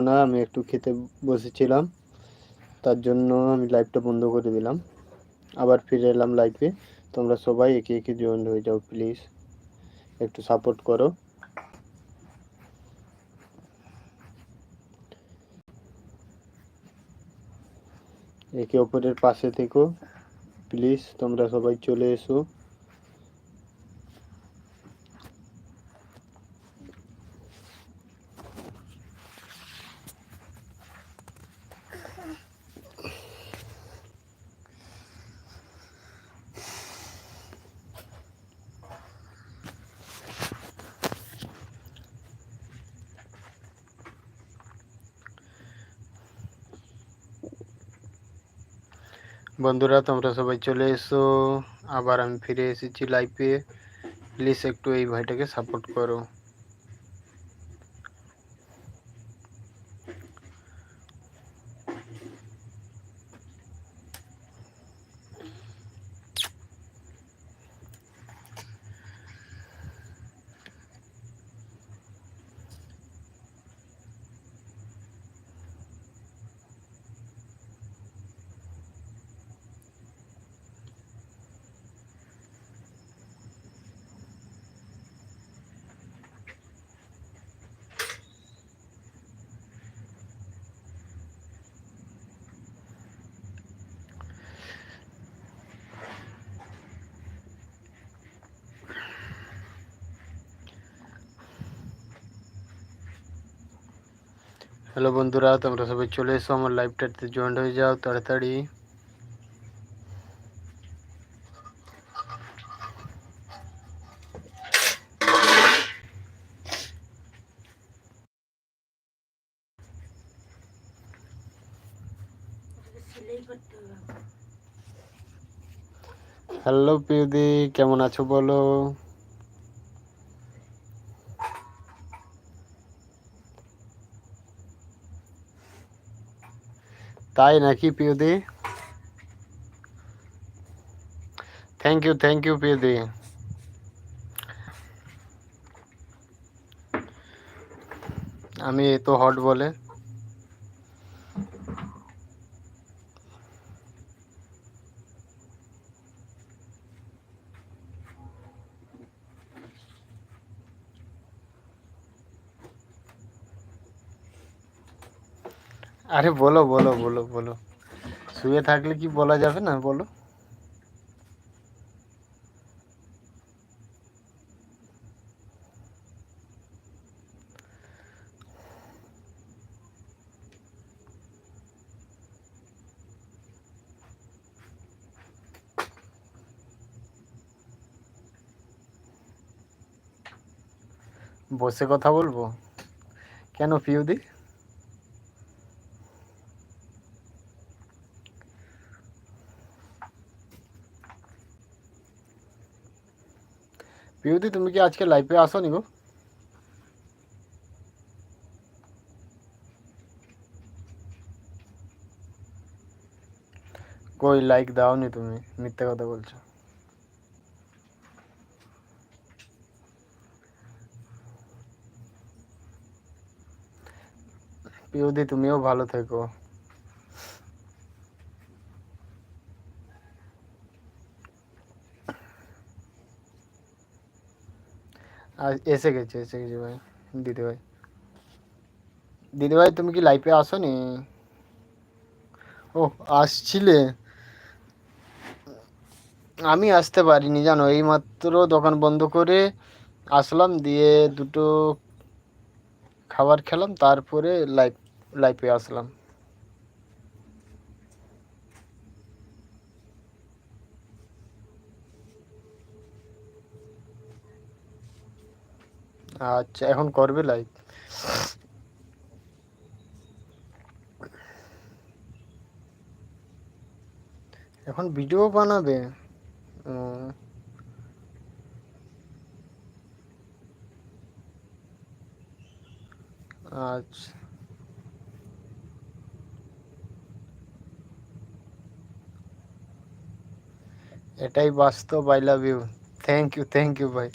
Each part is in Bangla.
না, আমি একটু খেতে বসেছিলাম। তার জন্য আমি লাইভটা বন্ধ করে দিলাম। আবার ফিরে এলাম লাইভে তোমরা সবাই একে একে জয়েন হয়ে যাও প্লিজ একটু সাপোর্ট করো। একে অপরের পাশে থেকো প্লিজ তোমরা সবাই চলে এসো। বন্ধুরা, তোমরা সবাই চলে এসো। আবার আমি ফিরে এসেছি লাইফে প্লিজ একটু এই ভাইটাকে সাপোর্ট করো। হ্যালো বন্ধুরা তোমরা সবাই চলে এসো আমার লাইভটাতে জয়েন্ট হয়ে যাও তাড়াতাড়ি হ্যালো পিউদি কেমন আছো বলো তাই নাকি পিউদি থ্যাংক ইউ থ্যাংক ইউ পিউদি আমি তো হট বলে আরে বলো বলো বলো বলো। শুয়ে থাকলে কি বলা যাবে না, বলো? বসে কথা বলব? কেন পিউদি পিউদি তুমি কি আজকে লাইভে আসো নি গো? কই লাইক দাওনি তুমি? মিথ্যে কথা বলছো। পিউদি তুমিও ভালো থেকো। এসে গেছে এসে গেছে ভাই দিদি ভাই দিদি ভাই তুমি কি লাইফে আসো নি ও, আসছিলে। আমি আসতে পারিনি, জানো, এইমাত্র দোকান বন্ধ করে আসলাম, দিয়ে দুটো খাবার খেলাম, তারপরে লাইফ লাইফে আসলাম। আচ্ছা এখন করবে লাইভ এখন ভিডিও বানাবে? আচ্ছা। এটাই বাস্তব I love you thank you thank you ভাই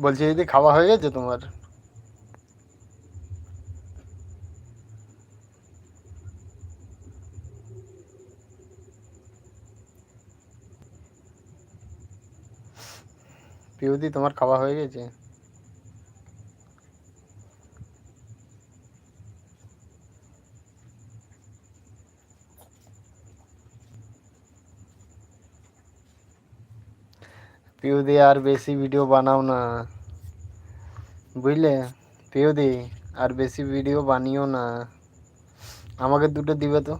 বলছি দিদি খাওয়া হয়ে গেছে তোমার? পিউদি তোমার খাওয়া হয়ে গেছে? পিউদি, আর বেশি ভিডিও বানাও না। বুঝলে? পিউদি, আর বেশি ভিডিও বানিও না। আমাকে দুটো দিবে তো?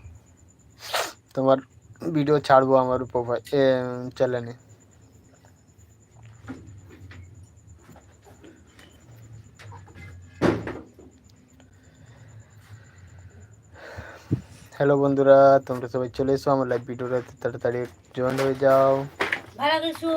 তোমার ভিডিও ছাড়বো আমার প্রোফাইল চ্যানেলে হ্যালো বন্ধুরা, তোমরা সবাই চলে এসো আমার লাইভ ভিডিওটা তাড়াতাড়ি জয়েন হয়ে যাও। ভালো কিছু।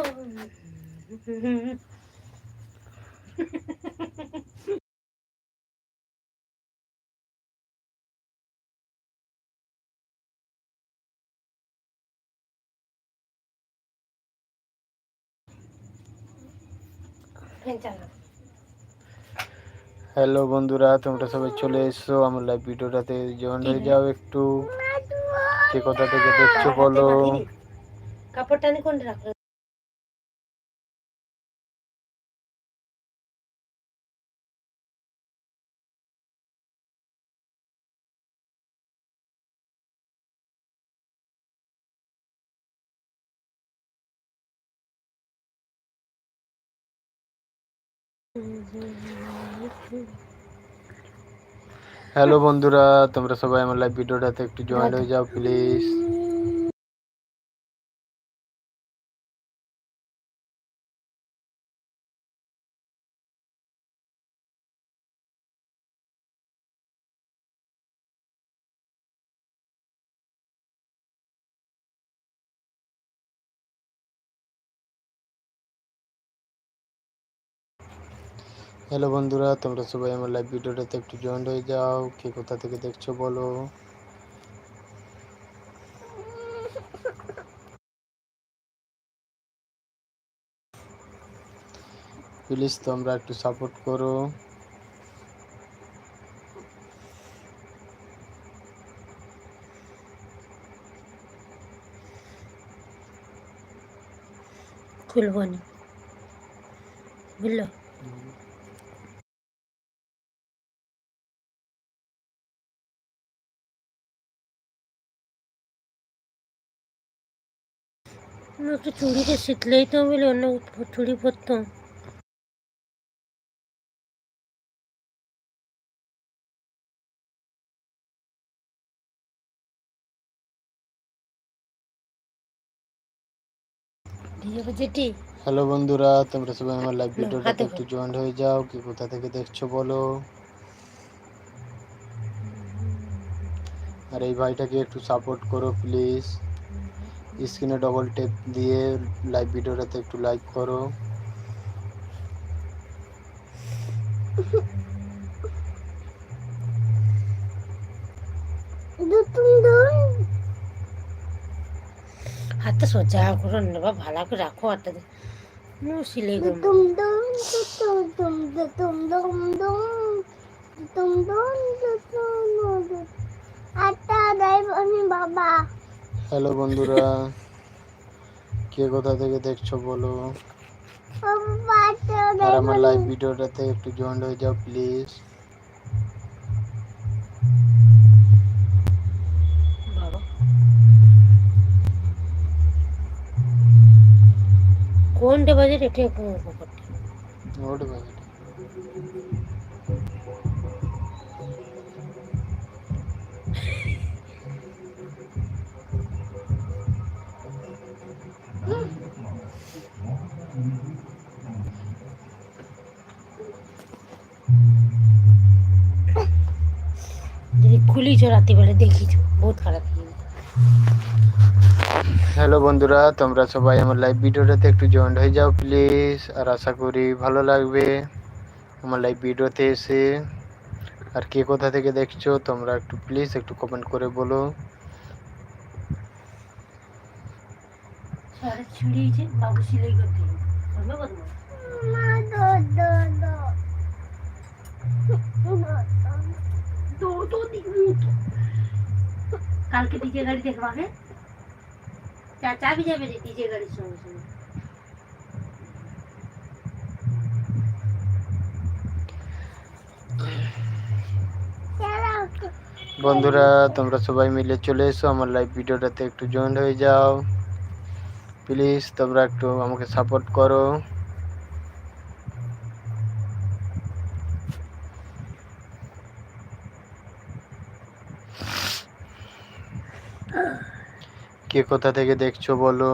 হ্যালো বন্ধুরা তোমরা সবাই চলে এসো আমার লাইভ ভিডিওটাতে। জয়েন হয়ে যাও একটু। কে কোথা থেকে দেখছ বলো? কাপড়টা নি কোনটা রাখল হ্যালো বন্ধুরা তোমরা সবাই আমার লাইভ ভিডিওটাতে একটু জয়েন হয়ে যাও প্লিজ হ্যালো বন্ধুরা, তোমরা সবাই আমার লাইভ ভিডিওটাতে একটু জয়েন হয়ে যাও। কে কোথা থেকে দেখছ বলো? প্লিজ তোমরা একটু সাপোর্ট করো। খুলবো নি। বুঝলো একটু চুড়িটা শিখলেই তো বলে অন্য চুড়ি পরতাম যেটি হ্যালো বন্ধুরা তোমরা সবাই আমার লাইভ ভিডিওটাতে একটু জয়েন হয়ে যাও কি কোথা থেকে দেখছ বলো? আর এই ভাইটাকে একটু সাপোর্ট করো প্লিজ স্ক্রিনে ডবল টেপ দিয়ে লাইভ ভিডিওটাতে একটু লাইক করো। হাতটা সোজা করো বা ভালো করে রাখো হাতটা সিলাই করো। Dum dum dum dum dum dum dum dum dum dum dum আটা বাবা। হ্যালো বন্ধুরা কে কোথা থেকে দেখছ বলো? আর আমার লাইভ ভিডিওটাতে একটু জয়েন হয়ে যাও প্লিজ কোনটা বাজে রেটে করতে। নোট বাজে। রাত্রিবেলা দেখিছো বহুত খারাপ হ্যালো বন্ধুরা তোমরা সবাই আমার লাইভ ভিডিওটাতে একটু জয়েন হয়ে যাও প্লিজ আর আশা করি ভালো লাগবে আমার লাইভ ভিডিওতে এসে। আর কে কোথা থেকে দেখছ তোমরা একটু প্লিজ একটু কমেন্ট করে বলো। বাবু সিলাই করতে হবে। করবে কত বড়? মা দো দো দো তো তো দিবি তো। কালকে ডিজে গাড়ি দেখবাকে চাচা বি যাবে রে ডিজে গাড়ির সঙ্গে সঙ্গে। বন্ধুরা, তোমরা সবাই মিলে চলে এসো। আমার লাইভ ভিডিওটাতে একটু জয়েন হয়ে যাও। প্লিজ তোমরা একটু আমাকে সাপোর্ট করো। কে কোথা থেকে দেখছ বলো?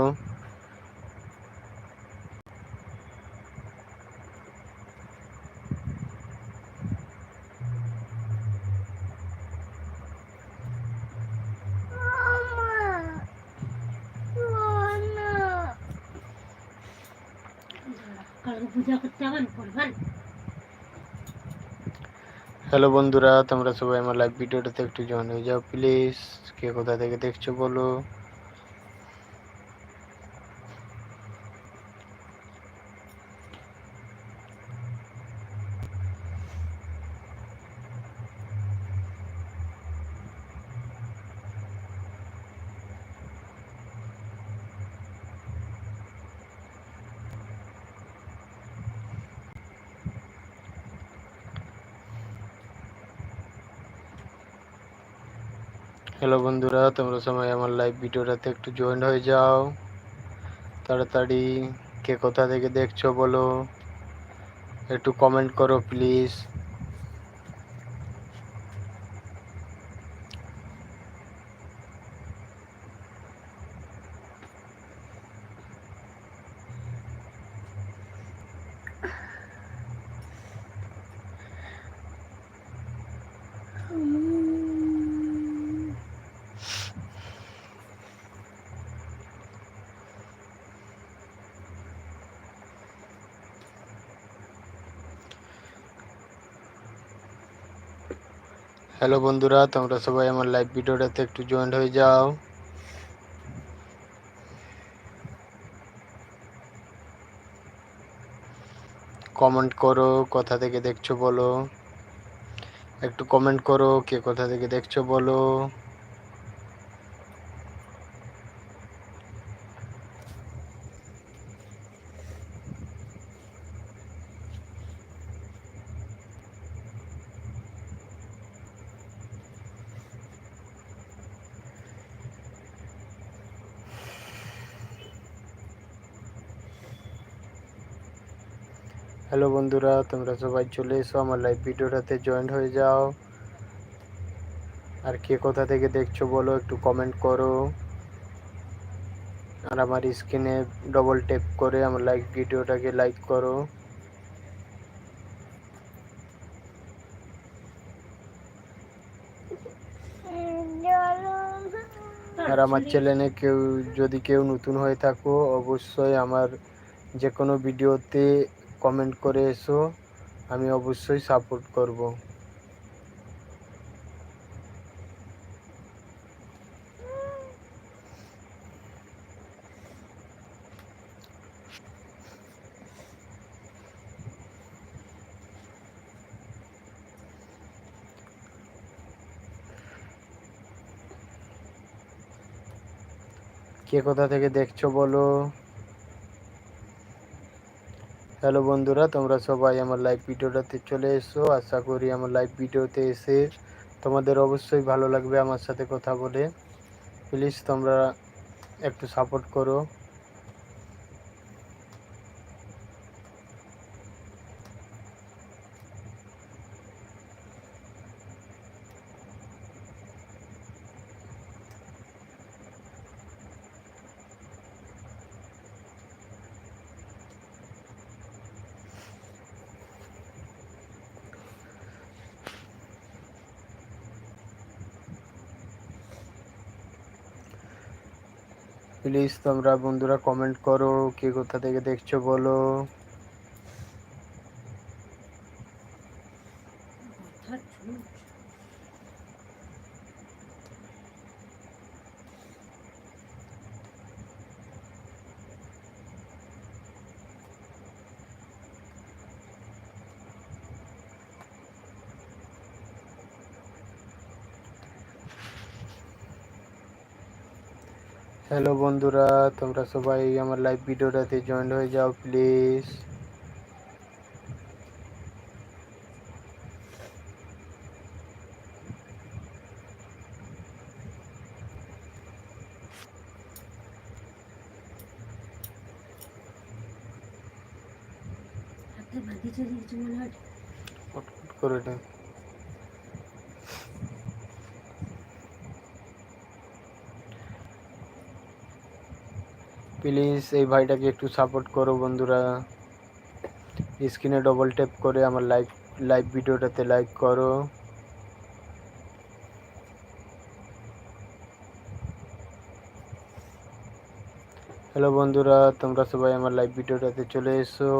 হ্যালো বন্ধুরা, তোমরা সবাই আমার লাইভ ভিডিওটাতে একটু জয়েন হয়ে যাও প্লিজ কে কোথা থেকে দেখছ বলো? হ্যালো বন্ধুরা, তোমরা সবাই আমার লাইভ ভিডিওটাতে একটু জয়েন হয়ে যাও। তাড়াতাড়ি কে কোথা থেকে দেখছ বলো? একটু কমেন্ট করো প্লিজ হ্যালো বন্ধুরা, তোমরা সবাই আমার লাইভ ভিডিওটাতে একটু জয়েন্ট হয়ে যাও। কমেন্ট করো, কোথা থেকে দেখছ বলো। একটু কমেন্ট করো, কে কোথা থেকে দেখছ বলো। হ্যালো বন্ধুরা তোমরা সবাই চলে এসো আমার লাইভ ভিডিওটাতে জয়েন হয়ে যাও। আর কে কোথা থেকে দেখছ বলো একটু কমেন্ট করো। আর আমার স্ক্রিনে ডবল টেপ করে আমার লাইভ ভিডিওটাকে লাইক করো। আর আমার চ্যানেলে কেউ যদি কেউ নতুন হয়ে থাকো অবশ্যই আমার যে কোনো ভিডিওতে কমেন্ট করে এসো আমি অবশ্যই সাপোর্ট করব। কে কোথা থেকে দেখছ বলো? হ্যালো বন্ধুরা, তোমরা সবাই আমার লাইভ ভিডিওটাতে চলে এসো। আশা করি আমার লাইভ ভিডিওতে এসে তোমাদের অবশ্যই ভালো লাগবে আমার সাথে কথা বলে। প্লিজ তোমরা একটু সাপোর্ট করো। প্লিজ তোমরা বন্ধুরা কমেন্ট করো কে কোথা থেকে দেখছ বলো। হ্যালো বন্ধুরা তোমরা সবাই আমার লাইভ ভিডিওটাতে জয়েন হয়ে যাও প্লিজ মনে হয় প্লিজ এই ভাইটাকে একটু সাপোর্ট করো বন্ধুরা। স্ক্রিনে ডবল ট্যাপ করে আমার লাইভ লাইভ ভিডিওটাতে লাইক করো। হ্যালো বন্ধুরা, তোমরা সবাই আমার লাইভ ভিডিওটাতে চলে এসো।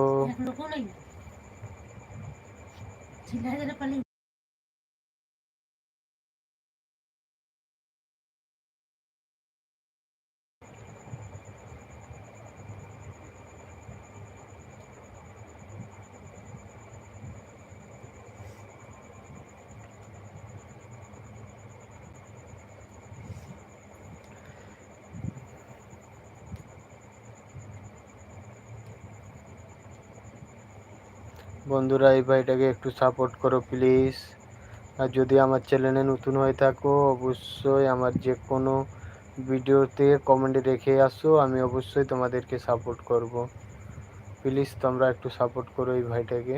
বন্ধুরা এই ভাইটাকে একটু সাপোর্ট করো প্লিজ আর যদি আমার চ্যানেলে নতুন হয়ে থাকো, অবশ্যই আমার যে কোনো ভিডিওতে কমেন্টে রেখে আসো, আমি অবশ্যই তোমাদেরকে সাপোর্ট করব। প্লিজ তোমরা একটু সাপোর্ট করো এই ভাইটাকে।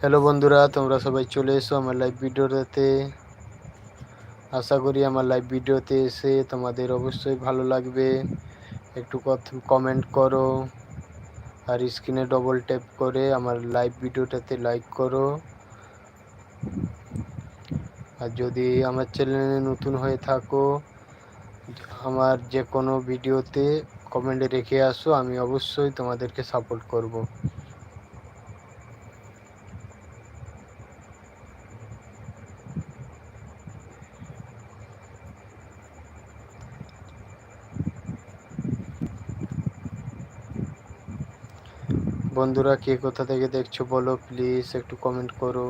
হ্যালো বন্ধুরা, তোমরা সবাই চলে এসো আমার লাইভ ভিডিওটাতে আশা করি আমার লাইভ ভিডিওতে এসে তোমাদের অবশ্যই ভালো লাগবে। একটু কমেন্ট করো আর স্ক্রিনে ডবল ট্যাপ করে আমার লাইভ ভিডিওটাতে লাইক করো। আর যদি আমার চ্যানেলে নতুন হয়ে থাকো, আমার যে কোনো ভিডিওতে কমেন্টে রেখে আসো, আমি অবশ্যই তোমাদেরকে সাপোর্ট করব। বন্ধুরা, কে কোথা থেকে দেখছ বলো প্লিজ একটু কমেন্ট করো।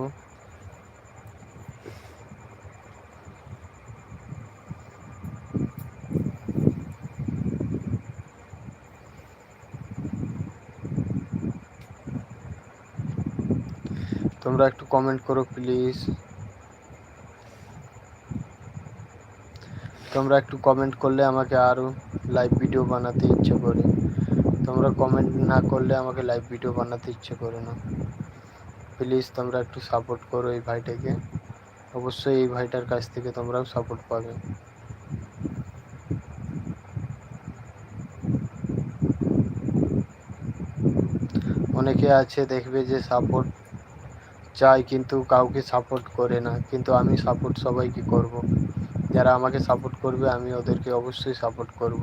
তোমরা একটু কমেন্ট করো প্লিজ তোমরা একটু কমেন্ট করলে আমাকে আরও লাইভ ভিডিও বানাতে ইচ্ছে করে। তোমরা কমেন্ট না করলে আমাকে লাইভ ভিডিও বানাতে ইচ্ছে করে না। প্লিজ তোমরা একটু সাপোর্ট করো এই ভাইটাকে। অবশ্যই এই ভাইটার কাছ থেকে তোমরাও সাপোর্ট পাবে। অনেকে আছে দেখবে যে সাপোর্ট চায় কিন্তু কাউকে সাপোর্ট করে না, কিন্তু আমি সাপোর্ট সবাইকে করব। যারা আমাকে সাপোর্ট করবে, আমি ওদেরকে অবশ্যই সাপোর্ট করব।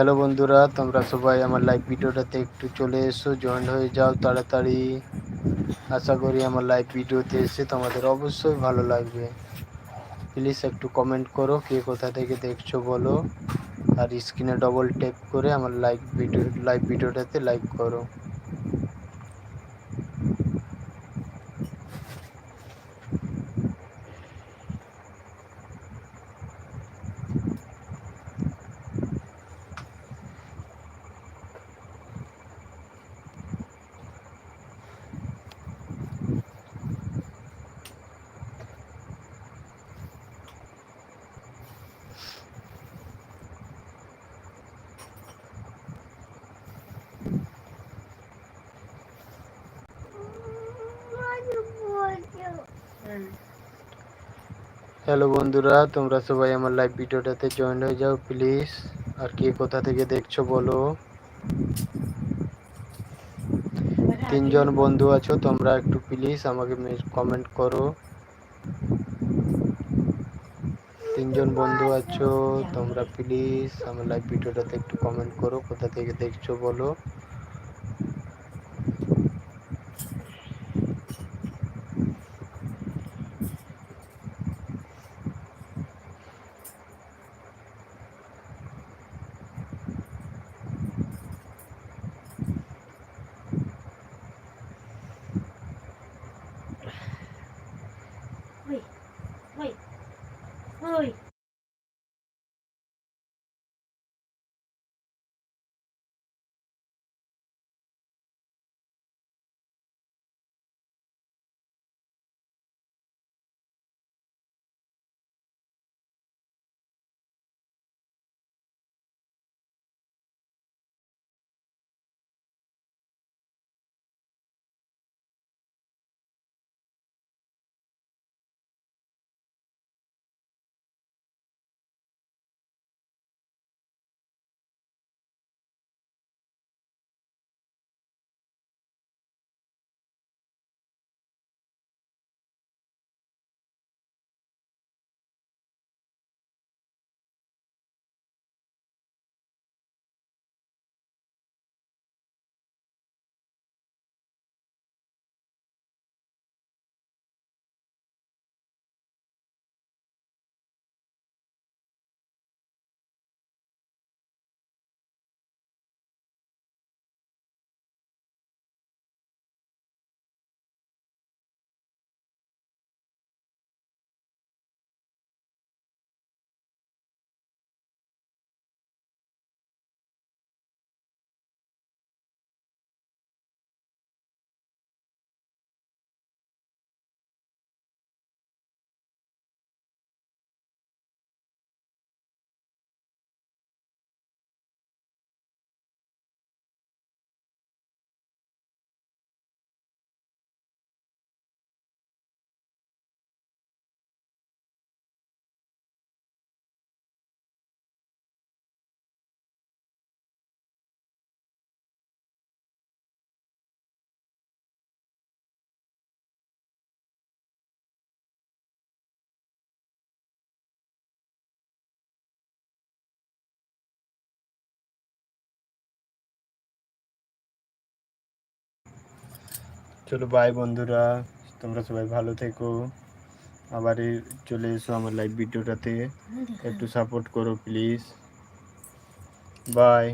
হ্যালো বন্ধুরা, তোমরা সবাই আমার লাইভ ভিডিওটাতে একটু চলে এসো জয়েন হয়ে যাও তাড়াতাড়ি। আশা করি আমার লাইভ ভিডিওতে এসে তোমাদের অবশ্যই ভালো লাগবে। প্লিজ একটু কমেন্ট করো, কে কোথা থেকে দেখছ বলো। আর স্ক্রিনে ডবল ট্যাপ করে আমার লাইভ ভিডিও লাইভ ভিডিওটাতে লাইক করো। হ্যালো বন্ধুরা, তোমরা সবাই আমার লাইভ ভিডিওটাতে জয়েন হয়ে যাও প্লিজ আর কে কোথা থেকে দেখছ বলো? তিনজন বন্ধু আছো, তোমরা একটু প্লিজ আমাকে কমেন্ট করো। তিনজন বন্ধু আছো, তোমরা প্লিজ আমার লাইভ ভিডিওটাতে একটু কমেন্ট করো, কোথা থেকে দেখছ বলো। চলো বাই বন্ধুরা। তোমরা সবাই ভালো থেকো। আবার চলে এসো আমার লাইভ ভিডিওটাতে। একটু সাপোর্ট করো প্লিজ বাই